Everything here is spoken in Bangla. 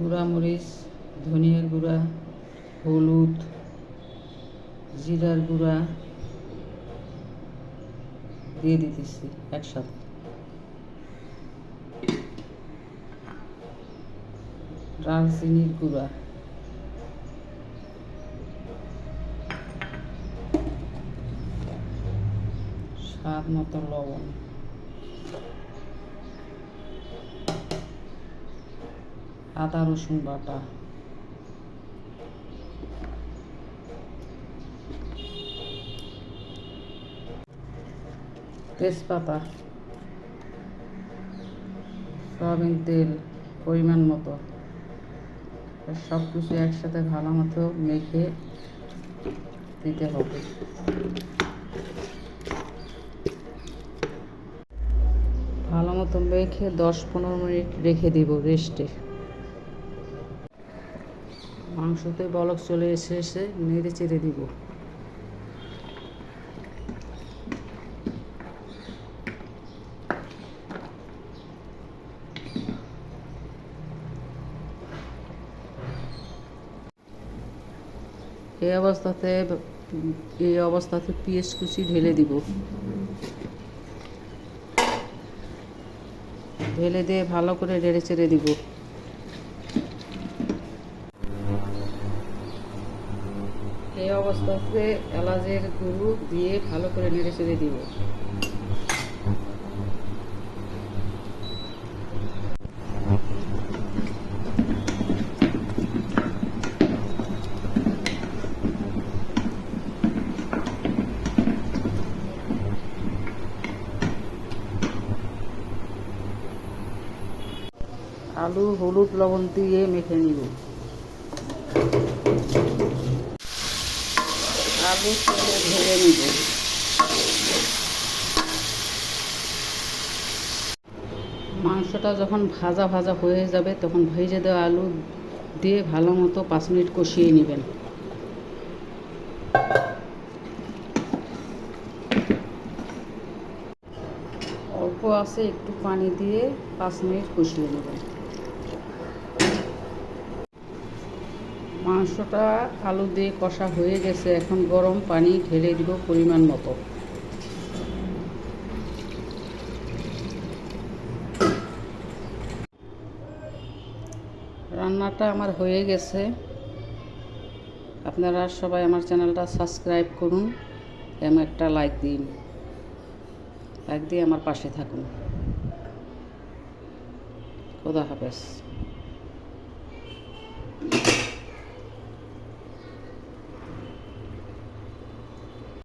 গুঁড়া মরিচ, ধনিয়ার গুঁড়া, হলুদ, জিরার গুঁড়া দিয়ে দিতেছি একসাথে। দারচিনির গুঁড়া। স্বাদ মতো লবণ। আদা, রসুন বাটা। তেজপাতা, সয়াবিন তেল, পরিমাণ মতো। সব কিছু একসাথে ভালো মতো মেখে দিতে হবে। ভালো মতো মেখে দশ পনেরো মিনিট রেখে দিব রেস্টে। মাংসতে বলক চলে এসে এসে নেড়ে চেড়ে দিব। এই অবস্থাতে এই অবস্থাতে পেঁয়াজ কুচি ঢেলে দিব। ঢেলে দিয়ে ভালো করে নেড়ে চেড়ে দিব। এই অবস্থাতে এলাচের গুঁড়ো দিয়ে ভালো করে নেড়ে চেড়ে দিব। আলু, হলুদ, লবণ দিয়ে মেখে নিব। আলু তেলে ভেজে নিব। মাংসটা যখন ভাজা ভাজা হয়ে যাবে, তখন ভেজে দেওয়া আলু দিয়ে ভালো মতো পাঁচ মিনিট কষিয়ে নেবেন। অল্প আছে, একটু পানি দিয়ে পাঁচ মিনিট কষিয়ে নেবেন। মাংসটা আলু দিয়ে কষা হয়ে গেছে, এখন গরম পানি ঢেলে দিব পরিমাণ মতো। রান্নাটা আমার হয়ে গেছে। আপনারা সবাই আমার চ্যানেলটা সাবস্ক্রাইব করুন, এবং একটা লাইক দিন। লাইক দিয়ে আমার পাশে থাকুন। খোদা হাফেজ।